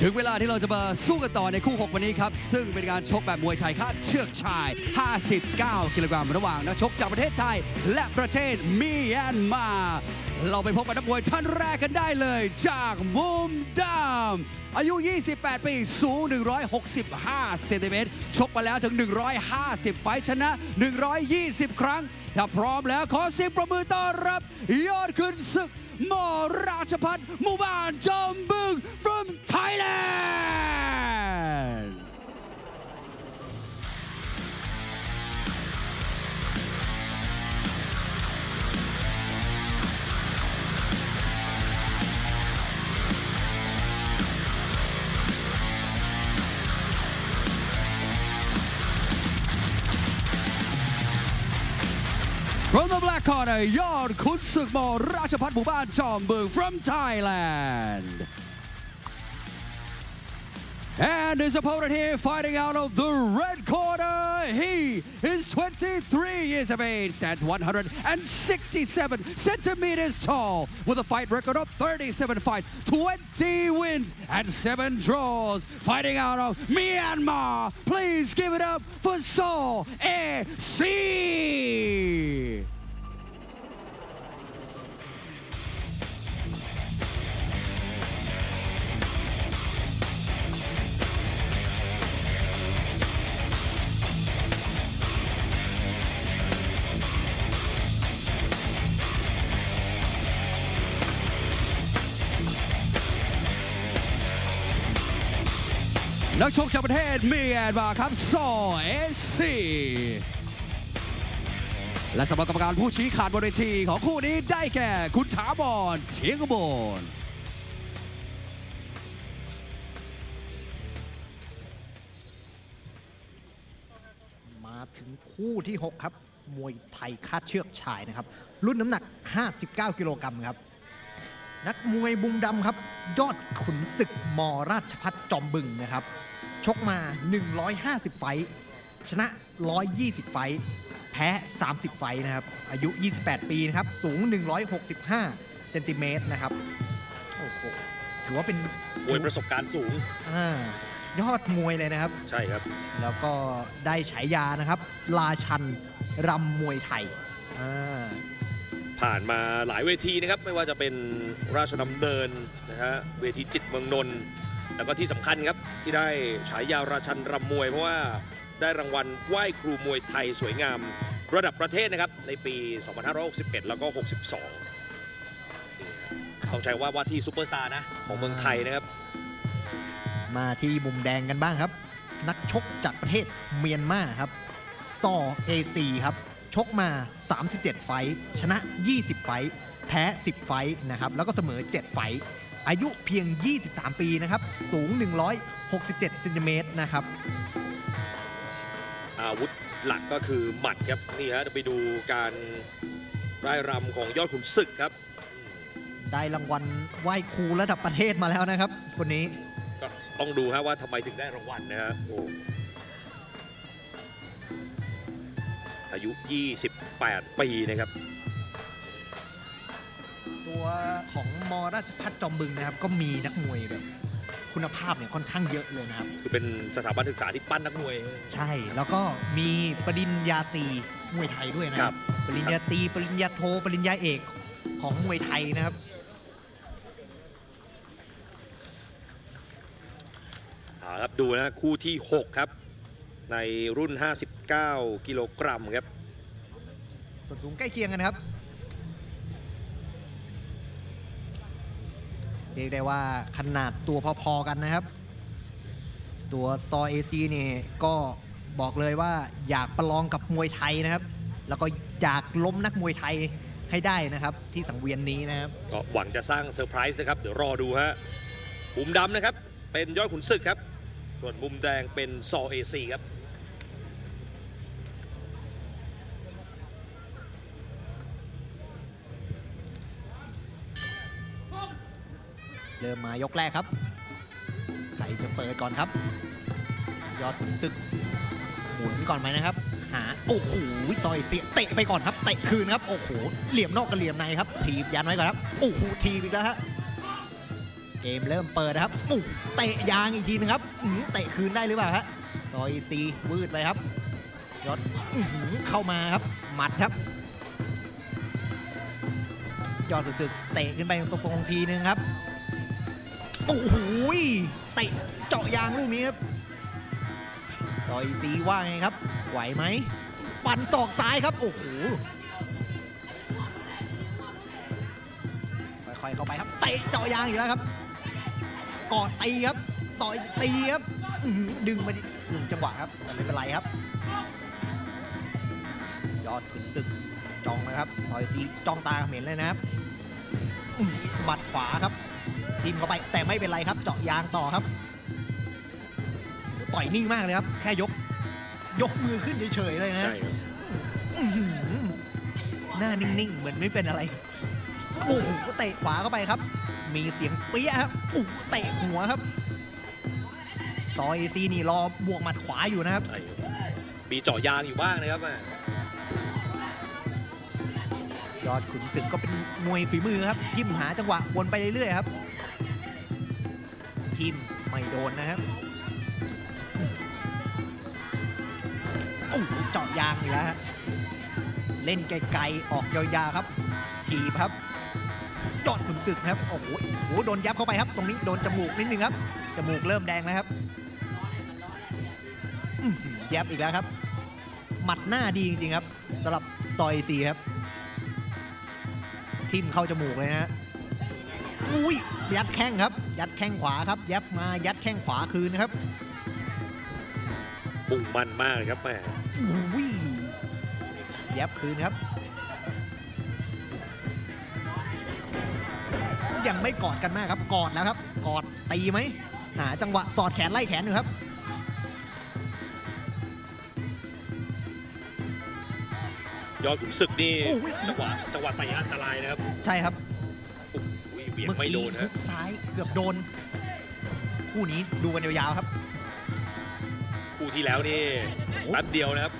ถึงเวลาที่เราจะมาสู้กันต่อในคู่ 6 วันนี้ครับ ซึ่งเป็นการชกแบบมวยไทยคาดเชือกชาย 59 กิโลกรัมระหว่างนักชกจากประเทศไทย และประเทศเมียนมา เราไปพบกับนักมวยท่านแรกกันได้เลย จากมุมดำอายุ 28 ปี สูง 165 เซนติเมตร ชกมาแล้วถึง 150 ไฟชนะ 120 ครั้ง ถ้าพร้อมแล้วขอเสียงประมือต้อนรับ ยอดขึ้นศึก มอราชพัฒน์หมู่บ้านจอมบึง from Thailand the black corner ยอดขุนศึกมอราชพัฒน์หมู่บ้านจอมบึง from Thailand And his opponent here fighting out of the red corner. He is 23 years of age, stands 167 centimeters tall, with a fight record of 37 fights, 20 wins, and 7 draws. Fighting out of Myanmar. Please give it up for Saul A.C. นักชกจากประเทศเมียนมาครับซอเอซีและสำหรับกรรมการผู้ชี้ขาดบนเวทีของคู่นี้ได้แก่คุณถาวรเชียงบลมาถึงคู่ที่ 6 ครับ มวยไทยคาดเชือกชายนะครับ รุ่นน้ำหนัก 59 กิโลกรัมครับ นักมวยบุมดำครับ ยอดขุนศึกมราชพัฒจอมบึงนะครับ ชกมา 150 ไฟท์ชนะ 120 ไฟท์แพ้ 30 ไฟท์นะครับ อายุ 28 ปีนะครับ สูง 165 เซนติเมตรนะครับโอ้โหถือว่าเป็นมวยประสบการณ์สูงอ่ายอดมวยเลยนะครับ ใช่ครับ แล้วก็ได้ฉายานะครับราชันรำมวยไทยอ่า ผ่านมาหลายเวทีนะครับ ไม่ว่าจะเป็นราชดำเนินนะฮะเวทีจิตเมืองนนท์แล้วก็ที่สำคัญครับที่ได้ฉายาราชันรำมวย เพราะว่าได้รางวัลไหว้ครูมวยไทยสวยงามระดับประเทศนะครับ ในปี 2561 แล้วก็ 62ต้องใช้ว่าว่าที่ซูเปอร์สตาร์นะของเมืองไทยนะครับ มาที่มุมแดงกันบ้างครับ นักชกจากประเทศเมียนมาครับซอเอซีครับ ชกมา 37 ไฟท์ชนะ 20 ไฟท์แพ้ 10 ไฟท์นะครับแล้วก็เสมอ 7 ไฟท์อายุเพียง 23 ปีนะครับสูง 167เซนติเมตรนะครับอาวุธหลักก็คือหมัดครับนี่ฮะไปดูการร่ายรำของยอดขุนศึกครับ ได้รางวัลไหว้ครูระดับประเทศมาแล้วนะครับคนนี้ก็ต้องดูฮะว่าทำไมถึงได้รางวัลนะฮะโอ้ อายุ 28 ปีนะครับ ตัวของมราชพัฒจอมบึงนะครับ ก็มีนักมวยแบบคุณภาพเนี่ยค่อนข้างเยอะเลยนะครับ คือเป็นสถาบันศึกษาที่ปั้นนักมวย ใช่แล้วก็มีปริญญาตรีมวยไทยด้วยนะคครัรับบปริญญาตรีปริญญาโท ปริญญาเอกของมวยไทยนะครับเอาครับดูนะคู่ที่ 6 ครับ ในรุ่น 59กิโลกรัมครับ ส่วนสูงใกล้เคียงกันครับ เรียกได้ว่าขนาดตัวพอๆกันนะครับ ตัวซอเอซีนี่ก็บอกเลยว่าอยากประลองกับมวยไทยนะครับ แล้วก็อยากล้มนักมวยไทยให้ได้นะครับที่สังเวียนนี้นะครับ ก็หวังจะสร้างเซอร์ไพรส์นะครับ เดี๋ยวรอดูฮะมุมดำนะครับ เป็นยอดขุนศึกครับ ส่วนมุมแดงเป็นซอเอซีครับ เริ่มมายกแรกครับ ใครจะเปิดก่อนครับ ยอดขุนศึกหมุนก่อนไหมนะครับ หาโอ้โหซอยเสียเตะไปก่อนครับเตะคืนครับโอ้โหเหลี่ยมนอกกับเหลี่ยมในครับถีบยันไว้ก่อนครับโอ้โหทีบอีกแล้วฮะเกมเริ่มเปิดนะครับปุ๊บเตะยางอีกทีนึงครับหือเตะคืนได้หรือเปล่าฮะซอยซีวืดไปครับยอดเข้ามาครับหมัดครับ ยอดสึกเตะขึ้นไปตรงๆทีนึงครับ โอ้โหเตะเจาะยางลูกนี้ครับซอยซีว่าไงครับ ไหวไหมปั่นตอกซ้ายครับ โอ้โหค่อยๆเข้าไปครับเตะเจาะยางอีกแล้วครับกอดตีครับ ต่อยตีครับดึงมาดิหนึ่งจังหวะครับแต่ไม่เป็นไรครับ ยอดขุนศึกจองนะครับซอยซีจ้องตาเขม็นเลยนะครับหมัดขวาครับ ทีมเข้าไปแต่ไม่เป็นไรครับ เจาะยางต่อครับ ต่อยนิ่งมากเลยครับ แค่ยก ยกมือขึ้นเฉยๆเลยนะใช่ครับอื้อหือหน้านิ่งๆ เหมือนไม่เป็นอะไรโอ้โหเตะขวาเข้าไปครับ มีเสียงเปี้ยครับโอ้โหเตะหัวครับ ซอยซีนี่รอบวกหมัดขวาอยู่นะครับ ใช่ครับมีเจาะยางอยู่บ้างนะครับแม่ยอดขุนศึกก็เป็นมวยฝีมือครับ ทิมหาจังหวะวนไปเรื่อยๆครับ ทิมไม่โดนนะครับโอ้โหเจาะยางอีกแล้วฮะเล่นไกลๆออกยาวๆครับทีบครับยอดขุนศึกนะครับโอ้โหโอ้โหโดนยับเข้าไปครับ ตรงนี้โดนจมูกนิดนึงครับจมูกเริ่มแดงแล้วครับยับอีกแล้วครับ หมัดหน้าดีจริงๆครับสำหรับซอยซีครับ ทิ่มเข้าจมูกเลยนะฮะอุ้ยยัดแข้งครับ ยัดแข้งขวาครับ ยับมายัดแข้งขวาคืนนะครับปุ่งมันมากเลยครับแม่อุ้ยยับคืนครับ ยังไม่กอดกันมากครับกอดแล้วครับ กอดตีไหมหาจังหวะสอดแขนไล่แขนอยู่ครับยอดขุนศึกนี่โอ้ยจังหวะจังหวะต่อยอันตรายนะครับ ใช่ครับอุ้ยเบี่ยงเมื่อไม่กี้โดนฮุฮะกซ้ายเกือบโดน คู่นี้ดูกันยาวๆครับ คู่ที่แล้วนี่แป๊บเดียวนะครับ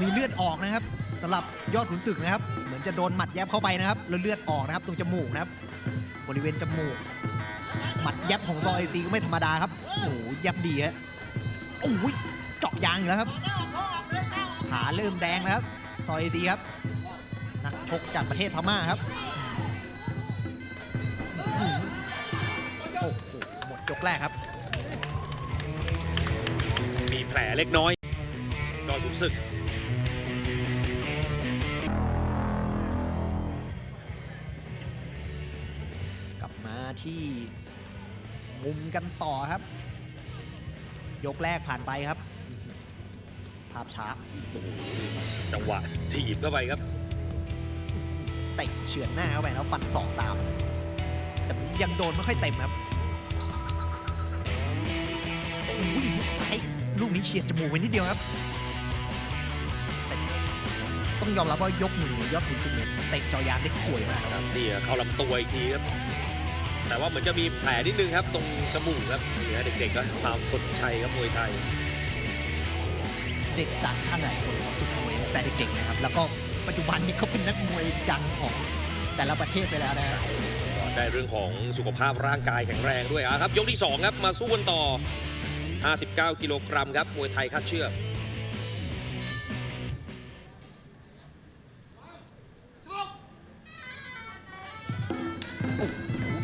มีเลือดออกนะครับสำหรับยอดขุนศึกนะครับ เหมือนจะโดนหมัดแยบเข้าไปนะครับแล้วเลือดออกนะครับ ตรงจมูกนะครับ บริเวณจมูก หมัดแยบของซอยซีก็ไม่ธรรมดาครับโอ้โหแยบดีฮะโอ้ยเจาะยางอีกแล้วครับขาเริ่มแดงแล้วครับซอยซีครับนักชกจากประเทศพม่าครับ ยกแรกครับ มีแผลเล็กน้อยยอดขุนศึก กลับมาที่มุมกันต่อครับ ยกแรกผ่านไปครับ ภาพช้าจังหวะถีบเข้าไปครับ เตะเฉือนหน้าเข้าไปแล้วฟันสองตาม แต่ยังโดนไม่ค่อยเต็มครับ อุ้ยซ้ายลูกนี้เฉียดจมูกไปนิดเดียวครับแต่ต้องยอมรับว่ายกมือยอดขุนศึกเนี่ยเตะจอยางได้ข่วยมากครับครับนี่เข้าลำตัวอีกทีครับ แต่ว่าเหมือนจะมีแผลนิดนึงครับ ตรงจมูกครับนี่ฮะเด็กๆก็ความสนใจครับมวยไทย เด็กต่างชาติหลายคนฝึกมวยตั้งแต่เด็กๆนะครับ แล้วก็ปัจจุบันนี้เขาเป็นนักมวยดังของแต่ละประเทศไปแล้วนะครับได้เรื่องของสุขภาพร่างกายแข็งแรงด้วยอะครับ ยกที่ 2 ครับมาสู้กันต่อ 59 กิโลกรัมครับ มวยไทยคาดเชือก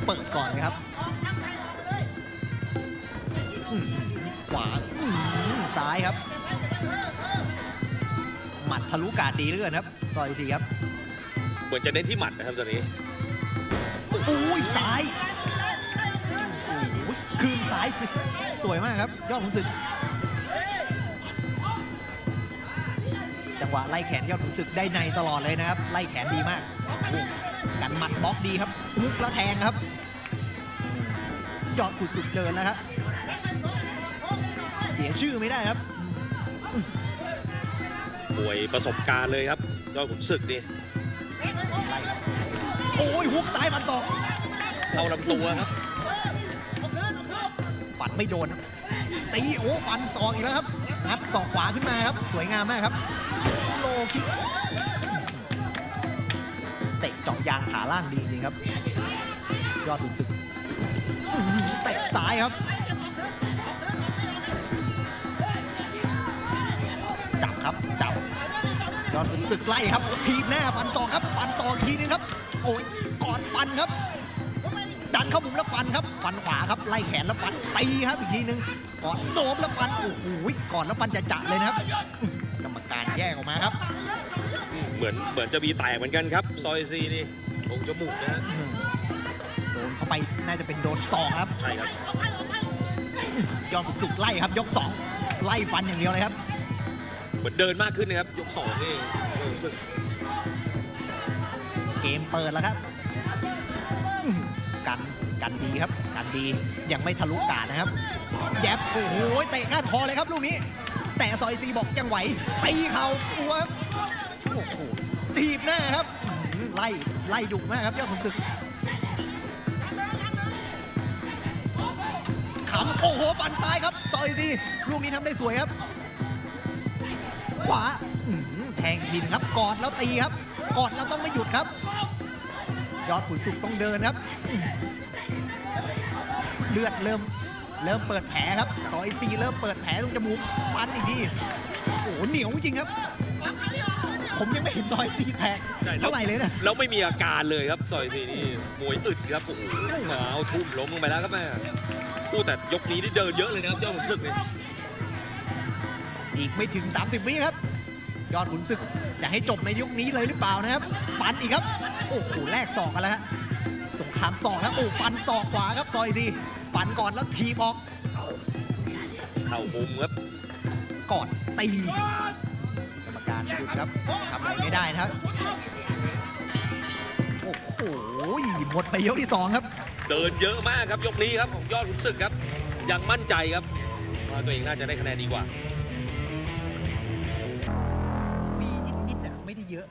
เปิดก่อนเลยครับอื้อหือขวาอื้อหือซ้ายครับ หมัดทะลุกาดดีเหลือเกินครับ ซอยสีครับ เหมือนจะเน้นที่หมัดนะครับตอนนี้อุ้ยซ้ายโอ้ยคืน ซ้ายสวยสวยมากครับ ยอดขุนศึก จังหวะไล่แขนยอดขุนศึกได้ในตลอดเลยนะครับ ไล่แขนดีมากโอ้โหกันหมัดบล็อกดีครับฮุกแล้วแทงครับ ยอดขุนศึกเดินแล้วครับ เสียชื่อไม่ได้ครับมวยประสบการณ์เลยครับ ยอดขุนศึกนี่ไล่ครับโอ้ยฮุกซ้ายฟันศอกเข้าลำตัวครับฟัน ไม่โดน ตีโอ้ฟันศอกอีกแล้วครับงัดศอกขวาขึ้นมาครับ สวยงามมากครับ โลคิกเตะเจาะยางขาล่างดีจริงครับ ยอดขุนศึกเตะซ้ายครับจับครับจับยอดขุนศึกไล่ครับทีบหน้าฟันต่อครับฟันตอกทีนึงครับ โอ้ยกอดฟันครับ ดันเข้ามุมแล้วฟันครับฟันขวาครับไล่แขนแล้วฟันตีครับอีกทีนึงกอดโดมแล้วฟันโอ้โหกอดแล้วฟันจะจะๆเลยนะครับอื้อกรรมการแยกออกมาครับ เหมือนเหมือนจะมีแตกเหมือนกันครับ ซอยซีนี่ตรงจมูกนะฮะอื้อโดนเข้าไปน่าจะเป็นโดนสองครับ ใช่ครับยอดขุนศึกไล่ครับ ยกสองไล่ฟันอย่างเดียวเลยครับ เหมือนเดินมากขึ้นนะครับ ยกสองนี่รู้สึกเกมเปิดแล้วครับอื้อหือ กันกันดีครับกันดียังไม่ทะลุกานะครับ แยบโอ้โหเตะก้านคอเลยครับลูกนี้ แต่ซอยซีบอกยังไหวตีเข่าตัวโอ้โหทีบหน้าครับไล่ไล่ดุมากครับยอดขุนศึกขำโอ้โหฟันซ้ายครับซอยซีลูกนี้ทำได้สวยครับ ขวาหือแทงอีกทีหนึงครับกอดแล้วตีครับกอดแล้วต้องไม่หยุดครับ ยอดขุนศึกต้องเดินครับ เลือดเริ่มเริ่มเปิดแผลครับซอยซีเริ่มเปิดแผลตรงจมูกฟันอีกทีโอ้โหเหนียวจริงครับ ผมยังไม่เห็นซอยซีแตกใช่แล้วเท่าไหร่เลยนะแล้วไม่มีอาการเลยครับซอยซีนี่มวยอึดครับโอ้โหเอาทุ่มล้มลงไปแล้วครับแม่อู้แต่ยกนี้นี่เดินเยอะเลยนะครับยอดขุนศึกนี่อีกไม่ถึง 30 วิครับ ยอดขุนศึกจะให้จบในยุคนี้เลยหรือเปล่านะครับฟันอีกครับ โอ้โหแลกศอกกันแล้วฮะสงครามศอกครับโอ้ฟันศอกขวาครับซอยซีฟันก่อนแล้วทีบออกเข้ามุมครับกอดตีกรรมการหยุดครับทำอะไรไม่ได้นะครับโอ้โหหมดไปยกที่สองครับ เดินเยอะมากครับยกนี้ครับของยอดขุนศึกครับยังมั่นใจครับว่าตัวเองน่าจะได้คะแนนดีกว่ามีนิดๆนะไม่ได้เยอะ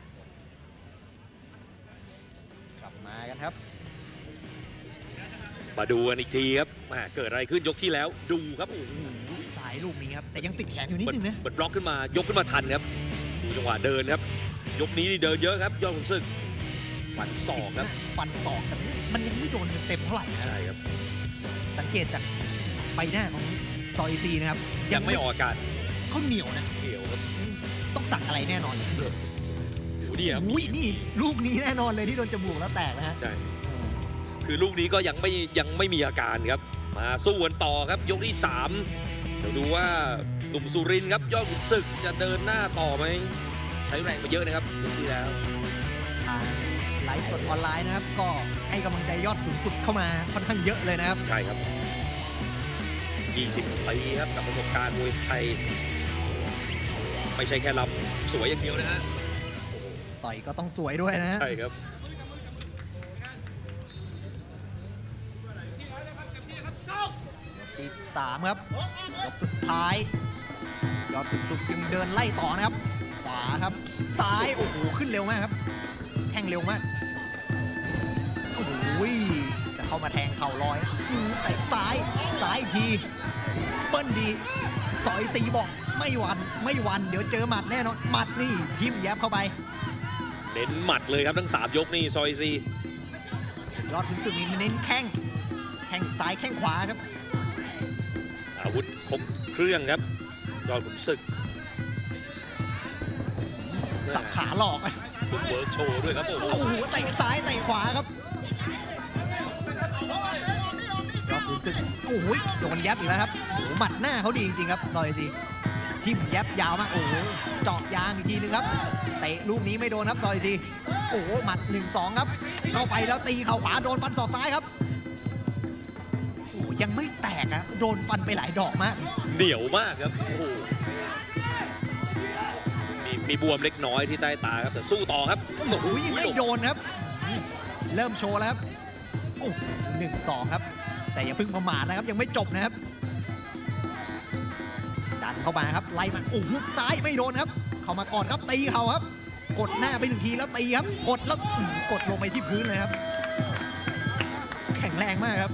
ครับ มาดูกันอีกทีครับแหม่เกิดอะไรขึ้นยกที่แล้ว ดูครับโอ้โหสายลูกนี้ครับ แต่ยังติดแขนอยู่นิดมันนึงนะ มันบล็อกขึ้นมายกขึ้นมาทันครับดูจังหวะเดินครับ ยกนี้นี่เดินเยอะครับยอดขุนศึกฟันศอกครับฟันศอกแต่มันยังไม่โดนเต็มๆเท่าไหร่นะใช่ครับ สังเกตจากใบหน้าของซอยซีนะครับยังไม่ออกอาการเขาเหนียวนะเดี่ยวครับ ต้องสั่งอะไรแน่นอน โอ้โหนี่ครับอุ้ยนี่ลูกนี้แน่นอนเลยที่โดนจมูกแล้วแตกนะฮะใช่คือลูกนี้ก็ยังไม่ยังไม่มีอาการครับ มาสู้กันต่อครับยกที่สามเดี๋ยวดูว่าหนุ่มสุรินทร์ครับยอดขุนศึกจะเดินหน้าต่อไหมใช้แรงไปเยอะนะครับยกที่แล้วทางไลฟ์สดออนไลน์นะครับ ก็ให้กำลังใจยอดขุนศึกเข้ามาค่อนข้างเยอะเลยนะครับ ใช่ครับ20ปีครับกับประสบการณ์มวยไทย ไม่ใช่แค่ลำสวยอย่างเดียวนะฮะ ต่อยก็ต้องสวยด้วยนะฮะใช่ครับที่สามครับยกสุดท้ายยอดขุนศึกยังเดินไล่ต่อนะครับ ขวาครับซ้ายโอ้โหขึ้นเร็วมากครับแข่งเร็วมากโอ้โหจะเข้ามาแทงเข่าลอยอืมเตะซ้ายซ้ายอีกทีเปิ้ลดีสอยสีบอกไม่หวันไม่หวันเดี๋ยวเจอหมัดแน่นอนหมัดนี่ทิมแยบเข้าไป เน้นหมัดเลยครับทั้ง 3 ยกนี่ซอยซียอดขุนศึกนี่เน้นแข้งแข้งซ้ายแข้งขวาครับ อาวุธครบเครื่องครับยอดขุนศึกสับขาหลอกฟุตเวิร์กโชว์ด้วยครับโอ้โหโอ้โหเตะซ้ายเตะขวาครับยอดขุนศึกโอ้โหโดนยับอีกแล้วครับโอ้โหหมัดหน้าเขาดีจริงๆครับซอยซี ทิมยับยาวมากโอ้โหเจาะยางอีกทีนึงครับเตะลูกนี้ไม่โดนครับซอยซีโอ้โหหมัด 1 2 ครับ เข้าไปแล้วตีเข่าขวาโดนฟันศอกซ้ายครับโอ้โหยังไม่แตกอะโดนฟันไปหลายดอกมากเหนียวมากครับโอ้โหมีมีบวมเล็กน้อยที่ใต้ตาครับแต่สู้ต่อครับโอ้โหไม่โดนครับ เริ่มโชว์แล้วครับโอ้หนึ่งสองครับ แต่อย่าเพิ่งประมาทนะครับยังไม่จบนะครับดัน เข้ามาครับไล่มาโอ้โหซ้ายไม่โดนครับ เข้ามาก่อนครับตีเขาครับ กดหน้าไปหนึ่งทีแล้วตีครับ กดแล้วกดลงไปที่พื้นเลยครับ แข็งแรงมากครับ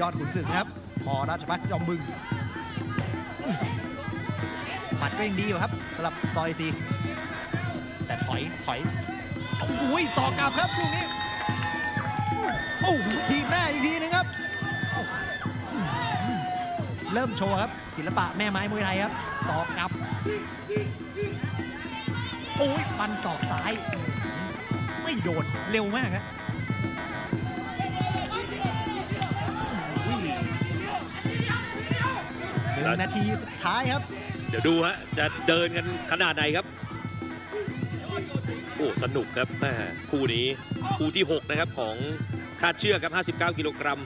ยอดขุนศึกครับ พอราชพัฒจอมบึงหมัดก็ยังดีอยู่ครับสำหรับซอยซีแต่ถอยถอยโอ้ยสอกกลับครับลูกนี้โอ้โหทีบหน้าอีกทีนึงครับ เริ่มโชว์ครับศิลปะแม่ไม้มวยไทยครับตอกกลับโอ้ยฟันตอกซ้าย ไม่โดนเร็วมากครับอุ้ยหนึ่งนาทีสุดท้ายครับ เดี๋ยวดูฮะจะเดินกันขนาดไหนครับ โอ้สนุกครับแม่คู่นี้คู่ที่ 6 นะครับของคาดเชือกครับ 59 กิโลกรัม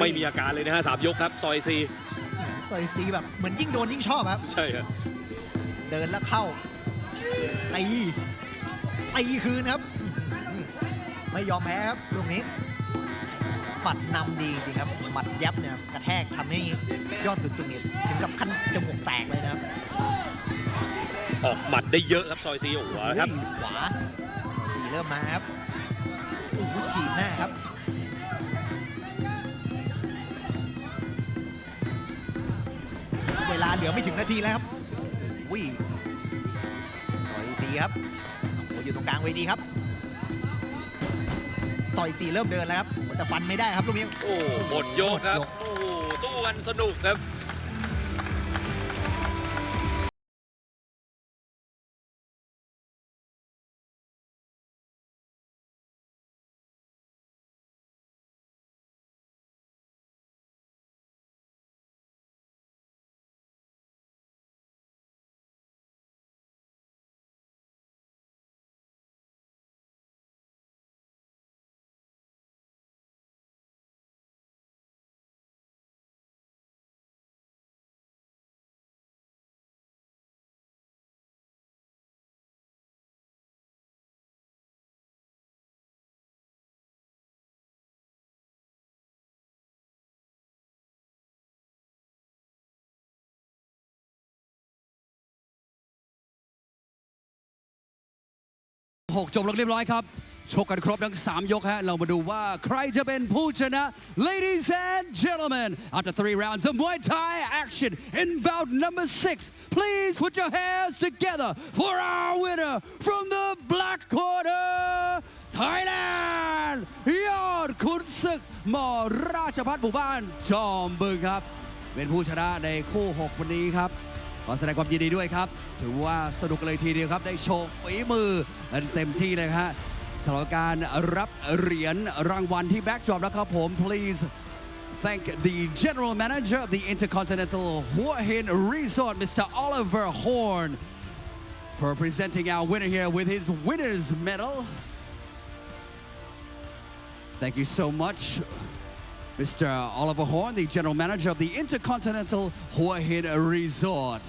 ไม่มีอาการเลยนะฮะสามยกครับ ซอยซีซอยซีแบบเหมือนยิ่งโดนยิ่งชอบครับ ใช่ครับเดินแล้วเข้าตีตีคืนครับอื้อหือไม่ยอมแพ้ครับลูกนี้หมัดนำดีจริงครับหมัดยับเนี่ยกระแทกทำให้ยอดขุนศึกเนี่ยถึงกับขั้นจมูกแตกเลยนะครับออกหมัดได้เยอะครับ ซอยซีโอ้โหครับ อุ้ยขวาสีเริ่มมาครับโอ้โหถีบหน้าครับ เวลาเหลือไม่ถึงนาทีแล้วครับวิ่งต่อยสีครับโอ้โหอยู่ตรงกลางเวทีครับ ต่อยสีเริ่มเดินแล้วครับโอ้แต่ฟันไม่ได้ครับลูกนี้โอ้หมดโยกครับหมดยกโอ้โหสู้กันสนุกครับ 6 จบลงเรียบร้อยครับ ชกกันครบทั้ง 3 ยกฮะ เรามาดูว่าใครจะเป็นผู้ชนะ Ladies and gentlemen after three rounds of Muay Thai action in bout number six please put your hands together for our winner from the black corner Thailand ยอดขุนศึกมอราชพัฒน์หมู่บ้านจอมบึงครับ เป็นผู้ชนะในคู่ 6 วันนี้ครับ ขอแสดงความยินดีด้วยครับ ถือว่าสนุกเลยทีเดียวครับ ได้โชว์ฝีมือเต็มที่เลยฮะสำหรับการรับเหรียญรางวัลที่แบ็กจอบแล้วครับผม please thank the general manager of the Intercontinental Hua Hin Resort Mr. Oliver Horn for presenting our winner here with his winner's medal thank you so much Mr. Oliver Horn, the general manager of the Intercontinental Hin Resort.